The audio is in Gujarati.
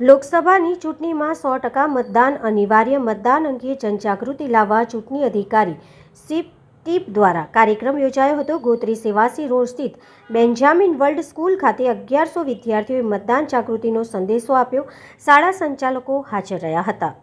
લોકસભાની ચૂંટણીમાં સો ટકા મતદાન અનિવાર્ય મતદાન અંગે જનજાગૃતિ લાવવા ચૂંટણી અધિકારી સીપ ટીપ દ્વારા કાર્યક્રમ યોજાયો હતો. ગોત્રી સેવાસી રોડ સ્થિત બેન્જામિન વર્લ્ડ સ્કૂલ ખાતે અગિયારસો વિદ્યાર્થીઓએ મતદાન જાગૃતિનો સંદેશો આપ્યો. શાળા સંચાલકો હાજર રહ્યા હતા.